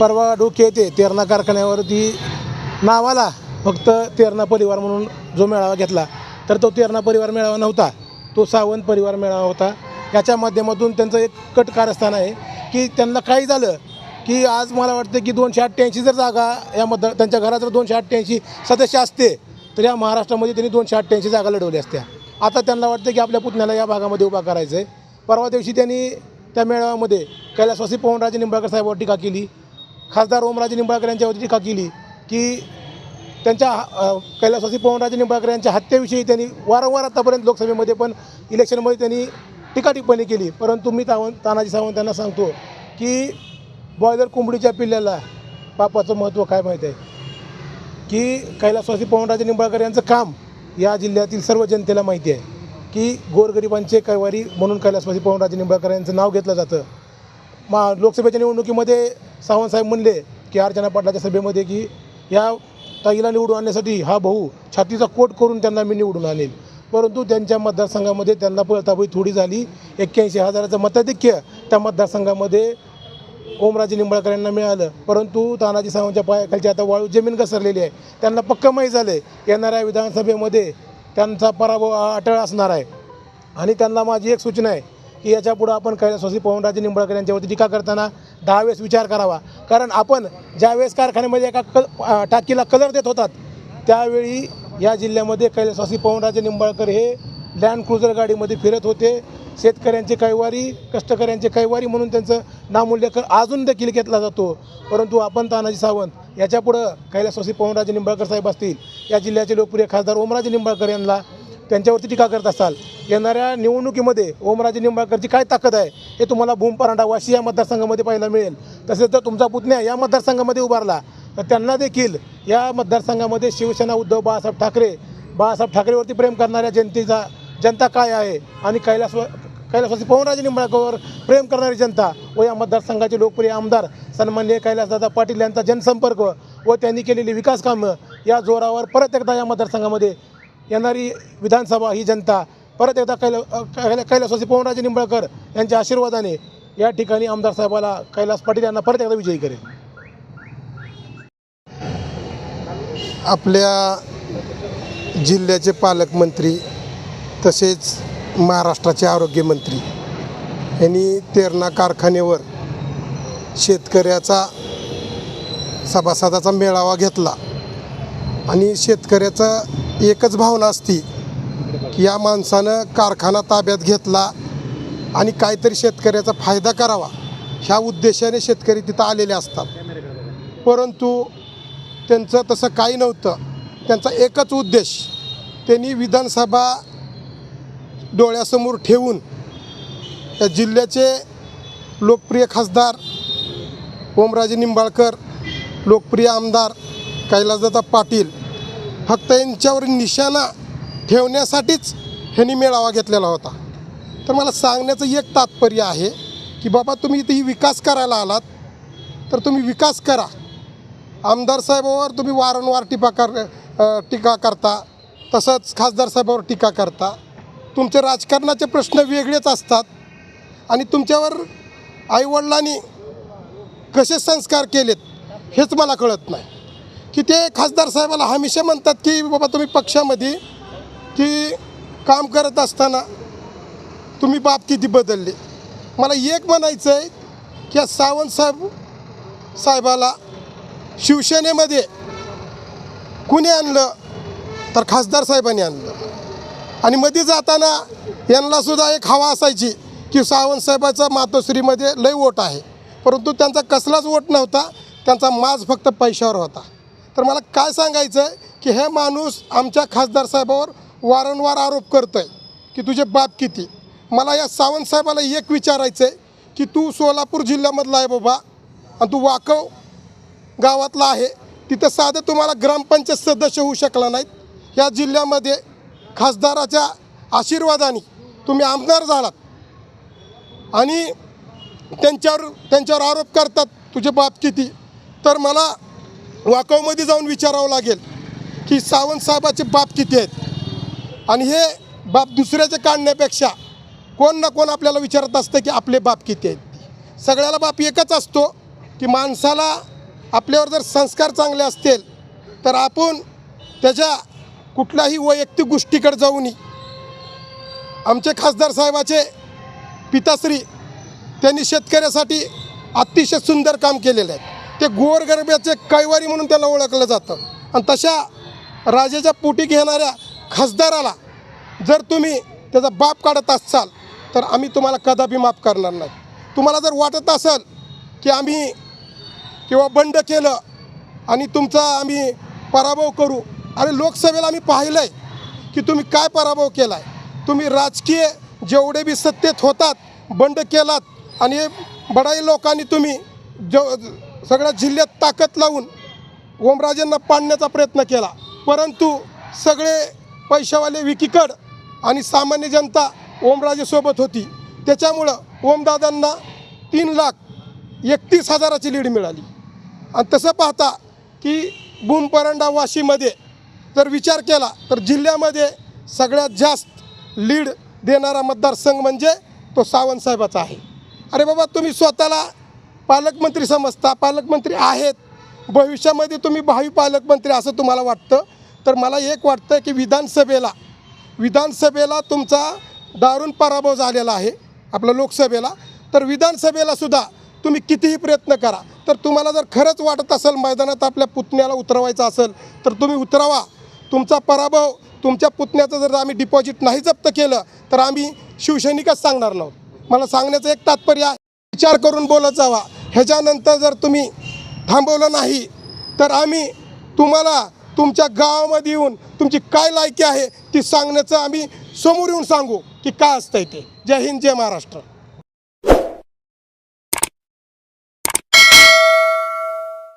परवा डोके येते तेरणा कारखान्यावरती नावाला फक्त तेरणा परिवार म्हणून जो मेळावा घेतला तर तो तेरणा परिवार मेळावा नव्हता तो सावंत परिवार मेळावा होता. याच्या माध्यमातून त्यांचं एक कट कारस्थान आहे की त्यांना काही झालं की आज मला वाटतं की दोनशे अठ्ठ्याऐंशी जर जागा या मतदार त्यांच्या घरात जर दोनशे अठ्ठ्याऐंशी सदस्य असते तर या महाराष्ट्रामध्ये त्यांनी दोनशे अठ्ठ्याऐंशी जागा लढवल्या असत्या. आता त्यांना वाटतं की आपल्या पुतण्याला या भागामध्ये उभा करायचं आहे परवा दिवशी त्यांनी त्या मेळाव्यामध्ये कैलासवासी पवनराजे निंबाळकर साहेबांवर टीका केली खासदार ओमराजे निंबाळकर यांच्यावरती टीका केली की त्यांच्या कैलासवासी पवनराजे निंबाळकर यांच्या हत्येविषयी त्यांनी वारंवार आतापर्यंत लोकसभेमध्ये पण इलेक्शनमध्ये त्यांनी टीका टिप्पणी केली. परंतु मी तावं तानाजी सावंत त्यांना सांगतो की बॉयलर कोंबडीच्या पिल्ल्याला पापाचं महत्त्व काय माहीत आहे? की कैलासवासी पवनराजे निंबाळकर यांचं काम या जिल्ह्यातील सर्व जनतेला माहिती आहे की गोरगरिबांचे कैवारी म्हणून कैलासवासी पवनराजे निंबाळकर यांचं नाव घेतलं जातं. मा लोकसभेच्या निवडणुकीमध्ये सावंतसाहेब म्हणले की अर्चना पाटलाच्या सभेमध्ये की या ताईला निवडून आणण्यासाठी हा भाऊ छातीचा कोट करून त्यांना मी निवडून आणेल परंतु त्यांच्या मतदारसंघामध्ये त्यांना पळताबळी थोडी झाली. एक्क्याऐंशी हजाराचं मताधिक्य त्या मतदारसंघामध्ये ओमराजे निंबाळकर यांना मिळालं. परंतु तानाजी सावंतच्या पायाखालची आता वाळू जमीन घसरलेली आहे. त्यांना पक्क माहीत झालं आहे येणाऱ्या विधानसभेमध्ये त्यांचा पराभव हा अटळ असणार आहे. आणि त्यांना माझी एक सूचना आहे की याच्यापुढं आपण कैलासवासी पवनराजे निंबाळकर यांच्यावरती टीका करताना दहा वेळेस विचार करावा. कारण आपण ज्यावेळेस कारखान्यामध्ये एका क टाकीला कलर देत होतात त्यावेळी या जिल्ह्यामध्ये कैलासवासी पवनराजे निंबाळकर हे लँड क्रुझर गाडीमध्ये फिरत होते. शेतकऱ्यांचे कैवारी कष्टकऱ्यांची कैवारी म्हणून त्यांचं नामूल्यकर अजून देखील घेतला जातो. परंतु आपण तानाजी सावंत याच्यापुढं कैलासवासी पवनराजे निंबाळकर साहेब असतील या जिल्ह्याचे लोकप्रिय खासदार ओमराजे निंबाळकर यांना त्यांच्यावरती टीका करत असाल. येणाऱ्या निवडणुकीमध्ये ओमराजे निंबाळकरची काय ताकद आहे हे तुम्हाला भूम परांडा वाशी या मतदारसंघामध्ये पाहायला मिळेल. तसेच जर तुमचा पुतण्या या मतदारसंघामध्ये उभारला तर त्यांना देखील या मतदारसंघामध्ये शिवसेना उद्धव बाळासाहेब ठाकरे बाळासाहेब ठाकरेवरती प्रेम करणाऱ्या जनतेचा जनता काय आहे आणि कैलास कैलासवासी पवनराजे निंबाळकरवर प्रेम करणारी जनता व या मतदारसंघाचे लोकप्रिय आमदार सन्माननीय कैलासदादा पाटील यांचा जनसंपर्क व त्यांनी केलेली विकास कामं या जोरावर परत एकदा या मतदारसंघामध्ये येणारी विधानसभा ही जनता परत एकदा कैला कैला कैलासवासी पवनराजे निंबळकर यांच्या आशीर्वादाने या ठिकाणी आमदार साहेबाला कैलास पाटील यांना परत एकदा विजयी करेल. आपल्या जिल्ह्याचे पालकमंत्री तसेच महाराष्ट्राचे आरोग्यमंत्री यांनी तेरणा कारखान्यावर शेतकऱ्याचा सभासदाचा मेळावा घेतला आणि शेतकऱ्याचा एकच भावना असती की या माणसानं कारखाना ताब्यात घेतला आणि काहीतरी शेतकऱ्याचा फायदा करावा ह्या उद्देशाने शेतकरी तिथं आलेले असतात. परंतु त्यांचं तसं काही नव्हतं. त्यांचा एकच उद्देश त्यांनी विधानसभा डोळ्यासमोर ठेवून या जिल्ह्याचे लोकप्रिय खासदार ओमराजे निंबाळकर लोकप्रिय आमदार कैलासदादा पाटील फक्त यांच्यावर निशाणा ठेवण्यासाठीच ह्यांनी मेळावा घेतलेला होता. तर मला सांगण्याचं एक तात्पर्य आहे की बाबा तुम्ही इथे विकास करायला आलात तर तुम्ही विकास करा. आमदार साहेबावर तुम्ही वारंवार टिपा कर टीका करता तसंच खासदार साहेबावर टीका करता. तुमचे राजकारणाचे प्रश्न वेगळेच असतात आणि तुमच्यावर आईवडिलांनी कसे संस्कार केलेत हेच मला कळत नाही. की ते खासदार साहेबाला हमेशा म्हणतात की बाबा तुम्ही पक्षामध्ये की काम करत असताना तुम्ही बाप किती बदलले. मला एक म्हणायचं आहे की सावंतसाहेब सावंत साहेब साहेबाला शिवसेनेमध्ये कुणी आणलं? तर खासदार साहेबांनी आणलं. आणि मध्ये जाताना यांनासुद्धा एक हवा असायची की सावंत साहेबाचा मातोश्रीमध्ये लय वोट आहे. परंतु त्यांचा कसलाच वोट नव्हता त्यांचा माज फक्त पैशावर होता. तर मला काय सांगायचं आहे की हे माणूस आमच्या खासदार साहेबावर वारंवार आरोप करतो आहे की तुझे बाप किती? मला या सावंत साहेबाला एक विचारायचं आहे की तू सोलापूर जिल्ह्यामधला आहे बाबा आणि तू वाकव गावातला आहे. तिथं साधं तुम्हाला ग्रामपंचायत सदस्य होऊ शकला नाहीत. या जिल्ह्यामध्ये खासदाराच्या आशीर्वादाने तुम्ही आमदार झालात. आणि त्यांच्यावर त्यांच्यावर आरोप करतात तुझे बाप किती? तर मला वाकवमध्ये जाऊन विचारावं लागेल की सावंत साहेबाचे बाप किती आहेत? आणि हे बाप दुसऱ्याचे काढण्यापेक्षा कोण ना कोण आपल्याला विचारत असतं की आपले बाप किती आहेत? सगळ्याला बाप एकच असतो की माणसाला आपल्यावर जर संस्कार चांगले असतील तर आपण त्याच्या कुठल्याही वैयक्तिक गोष्टीकडे जाऊ नये आमचे खासदार साहेबाचे पिताश्री त्यांनी शेतकऱ्यासाठी अतिशय सुंदर काम केलेलं आहे. ते गोरगरब्याचे कैवारी म्हणून त्याला ओळखलं जातं. आणि तशा राजाच्या पोटी घेणाऱ्या खासदाराला जर तुम्ही त्याचा बाप काढत असाल तर आम्ही तुम्हाला कदापि माफ करणार नाही. तुम्हाला जर वाटत असेल की आम्ही किंवा बंड केलं आणि तुमचा आम्ही पराभव करू अरे लोकसभेला आम्ही पाहिलं आहे की तुम्ही काय पराभव केला आहे तुम्ही राजकीय जेवढे बी सत्तेत होतात बंड केलात आणि बडाई लोकांनी तुम्ही जो सगळ्या जिल्ह्यात ताकद लावून ओमराजेंना पाडण्याचा प्रयत्न केला. परंतु सगळे पैशावाले विकीकड आणि सामान्य जनता ओमराजेसोबत होती. त्याच्यामुळं ओमदादांना तीन लाख एकतीस हजाराची लीड मिळाली. आणि तसं पाहता की बुमपरंडा वाशीमध्ये जर विचार केला तर जिल्ह्यामध्ये सगळ्यात जास्त लीड देणारा मतदारसंघ म्हणजे तो सावंतसाहेबाचा आहे. अरे बाबा तुम्ही स्वतःला पालकमंत्री समजता पालकमंत्री आहेत. भविष्यामध्ये तुम्ही भावी पालकमंत्री असं तुम्हाला वाटतं. तर मला एक वाटतं की विधानसभेला विधानसभेला तुमचा दारुण पराभव झालेला आहे आपलं लोकसभेला. तर विधानसभेला सुद्धा तुम्ही कितीही प्रयत्न करा. तर तुम्हाला जर खरंच वाटत असेल मैदानात आपल्या पुतण्याला उतरवायचं असेल तर तुम्ही उतरावा. तुमचा पराभव तुमच्या पुतण्याचं जर आम्ही डिपॉझिट नाही जप्त केलं तर आम्ही शिवसैनिकच सांगणार नव्हतं. मला सांगण्याचं एक तात्पर्य आहे विचार करून बोलत जावा. ह्याच्यानंतर जर तुम्ही थांबवलं नाही तर आम्ही तुम्हाला तुमच्या गावामध्ये येऊन तुमची काय लायकी आहे ती सांगण्याचं आम्ही समोर येऊन सांगू की काय असतंय ते. जय हिंद जय महाराष्ट्र.